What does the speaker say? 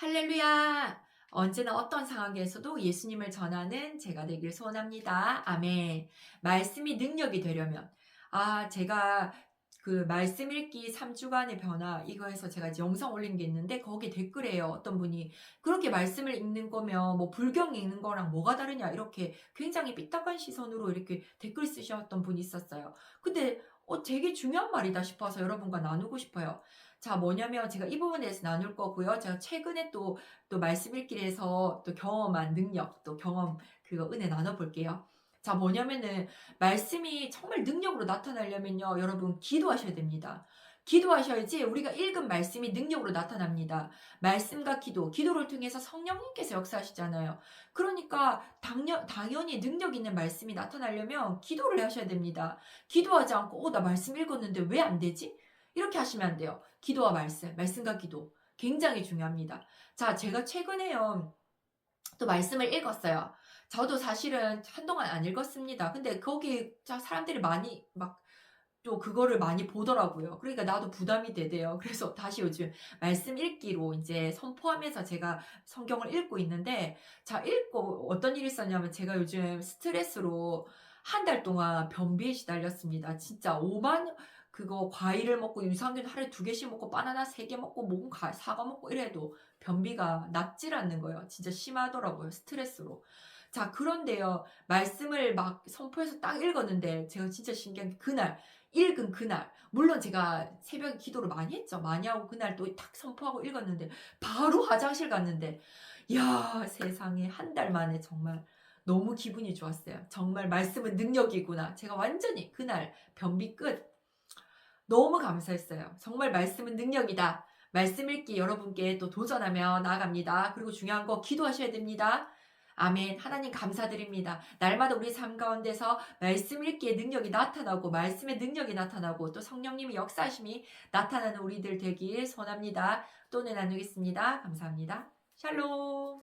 할렐루야! 언제나 어떤 상황에서도 예수님을 전하는 제가 되길 소원합니다. 아멘. 말씀이 능력이 되려면, 아, 제가 그 말씀 읽기 3주간의 변화, 이거 해서 제가 영상 올린 게 있는데, 거기 댓글에요. 어떤 분이, 그렇게 말씀을 읽는 거면, 뭐, 불경 읽는 거랑 뭐가 다르냐, 이렇게 굉장히 삐딱한 시선으로 이렇게 댓글 쓰셨던 분이 있었어요. 근데, 어, 되게 중요한 말이다 싶어서 여러분과 나누고 싶어요. 자, 뭐냐면 제가 이 부분에 대해서 나눌 거고요. 제가 최근에 또, 또 말씀 읽기에서 또 경험한 능력, 또 경험, 그거 은혜 나눠볼게요. 자, 뭐냐면은, 말씀이 정말 능력으로 나타나려면요, 여러분, 기도하셔야 됩니다. 기도하셔야지 우리가 읽은 말씀이 능력으로 나타납니다. 말씀과 기도, 기도를 통해서 성령님께서 역사하시잖아요. 그러니까 당연, 당연히 능력 있는 말씀이 나타나려면 기도를 하셔야 됩니다. 기도하지 않고, 어, 나 말씀 읽었는데 왜 안 되지? 이렇게 하시면 안 돼요. 기도와 말씀, 말씀과 기도. 굉장히 중요합니다. 자, 제가 최근에요. 또 말씀을 읽었어요. 저도 사실은 한동안 안 읽었습니다. 근데 거기 자, 사람들이 많이 막 또 그거를 많이 보더라고요. 그러니까 나도 부담이 되대요. 그래서 다시 요즘 말씀 읽기로 이제 선포하면서 제가 성경을 읽고 있는데 자, 읽고 어떤 일이 있었냐면 제가 요즘 스트레스로 한 달 동안 변비에 시달렸습니다. 진짜 5만 그거 과일을 먹고 유산균 하루에 두 개씩 먹고 바나나 세 개 먹고 목은 가- 사과 먹고 이래도 변비가 낫질 않는 거예요. 진짜 심하더라고요. 스트레스로. 자, 그런데요. 말씀을 막 선포해서 딱 읽었는데 제가 진짜 신기한 게 그날 읽은 그날 물론 제가 새벽에 기도를 많이 했죠. 많이 하고 그날 또딱 선포하고 읽었는데 바로 화장실 갔는데 야, 세상에 한 달 만에 정말 너무 기분이 좋았어요. 정말 말씀은 능력이구나. 제가 완전히 그날 변비 끝. 너무 감사했어요. 정말 말씀은 능력이다. 말씀 읽기 여러분께 또 도전하며 나아갑니다. 그리고 중요한 거 기도하셔야 됩니다. 아멘. 하나님 감사드립니다. 날마다 우리 삶 가운데서 말씀 읽기의 능력이 나타나고 말씀의 능력이 나타나고 또 성령님의 역사심이 나타나는 우리들 되길 소원합니다. 또 내 나누겠습니다. 감사합니다. 샬롬.